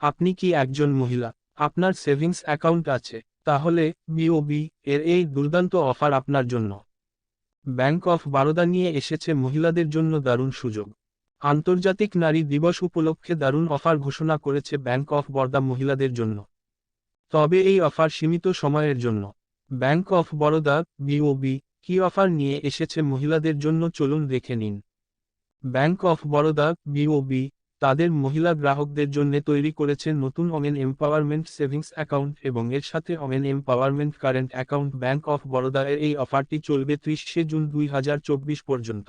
আপনি কি একজন মহিলা? আপনার সেভিংস অ্যাকাউন্ট আছে। তাহলে বিওবি এর এই দুর্দান্ত অফার আপনার জন্য। ব্যাংক অফ বারোদা নিয়ে এসেছে মহিলাদের জন্য দারুণ সুযোগ। আন্তর্জাতিক নারী দিবস উপলক্ষে দারুণ অফার ঘোষণা করেছে ব্যাংক অফ বরোদা মহিলাদের জন্য। তবে এই অফার সীমিত সময়ের জন্য। ব্যাংক অফ বরোদা বিওবি কি অফার নিয়ে এসেছে মহিলাদের জন্য চলুন দেখে নিন। ব্যাংক অফ বরোদা বিওবি তাদের মহিলা গ্রাহকদের জন্য তৈরি করেছে নতুন ওমেন এম্পাওয়ারমেন্ট সেভিংস অ্যাকাউন্ট এবং এর সাথে women empowerment current account bank of Baroda এর এই অফারটি চলবে ত্রিশে জুন দুই হাজার চব্বিশ পর্যন্ত।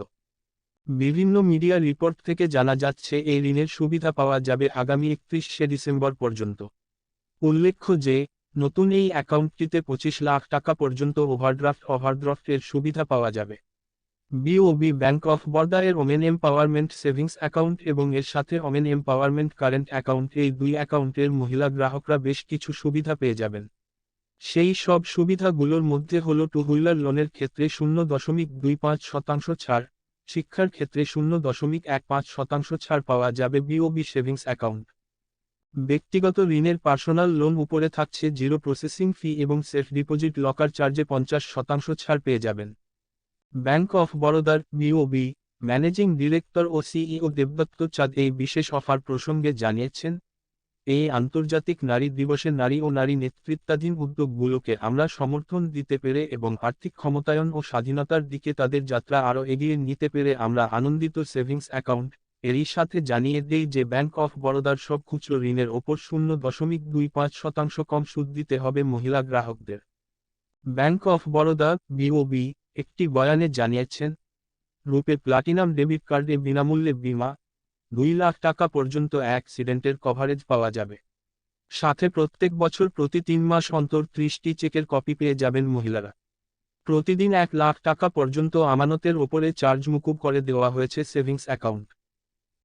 বিভিন্ন মিডিয়া রিপোর্ট থেকে জানা যাচ্ছে এই ঋণের সুবিধা পাওয়া যাবে আগামী একত্রিশে ডিসেম্বর পর্যন্ত। উল্লেখ্য যে, নতুন এই অ্যাকাউন্টটিতে পঁচিশ লাখ টাকা পর্যন্ত ওভারড্রাফট ওভারড্রাফট এর সুবিধা পাওয়া যাবে। বিওবি ব্যাংক অফ বরোদা এর ওমেন এম্পাওয়ারমেন্ট সেভিংস অ্যাকাউন্ট এবং এর সাথে ওমেন এম্পাওয়ারমেন্ট কারেন্ট অ্যাকাউন্ট এই দুই অ্যাকাউন্টের মহিলা গ্রাহকরা বেশ কিছু সুবিধা পেয়ে যাবেন। সেই সব সুবিধাগুলোর মধ্যে হল টু হুইলার লোনের ক্ষেত্রে শূন্য দশমিক দুই পাঁচ শতাংশ ছাড়, শিক্ষার ক্ষেত্রে শূন্য দশমিক এক পাঁচ শতাংশ ছাড় পাওয়া যাবে বিওবি সেভিংস অ্যাকাউন্ট ব্যক্তিগত ঋণের পার্সোনাল লোন উপরে থাকছে জিরো প্রসেসিং ফি এবং সেফ ডিপোজিট লকার চার্জে পঞ্চাশ শতাংশ ছাড় পেয়ে যাবেন। ব্যাংক অফ বরোদার বিওবি ম্যানেজিং ডিরেক্টর ও সিইও দেবদত্ত চাঁদ এই বিশেষ অফার প্রসঙ্গে জানিয়েছেন, এই আন্তর্জাতিক নারী দিবসে নারী ও নারী নেতৃত্বাধীন উদ্যোগগুলোকে আমরা সমর্থন দিতে পেরে এবং আর্থিক ক্ষমতায়ন ও স্বাধীনতার দিকে তাদের যাত্রা আরও এগিয়ে নিতে পেরে আমরা আনন্দিত সেভিংস অ্যাকাউন্ট এরই সাথে জানিয়ে দেই যে ব্যাংক অফ বরোদার সব খুচরো ঋণের ওপর শূন্য দশমিক দুই পাঁচ শতাংশ কম সুদ দিতে হবে মহিলা গ্রাহকদের। ব্যাংক অফ বরোদা বিওবি একটি বয়ানে জানিয়েছেন রূপে প্লাটিনাম ডেবিট কার্ডে বিনামূল্যে বিমা, দুই লাখ টাকা পর্যন্ত অ্যাক্সিডেন্টের কভারেজ পাওয়া যাবে। সাথে প্রত্যেক বছর প্রতি তিন মাস অন্তর ত্রিশটি চেকের কপি পেয়ে যাবেন মহিলারা। প্রতিদিন এক লাখ টাকা পর্যন্ত আমানতের ওপরে চার্জ মুকুব করে দেওয়া হয়েছে সেভিংস অ্যাকাউন্ট।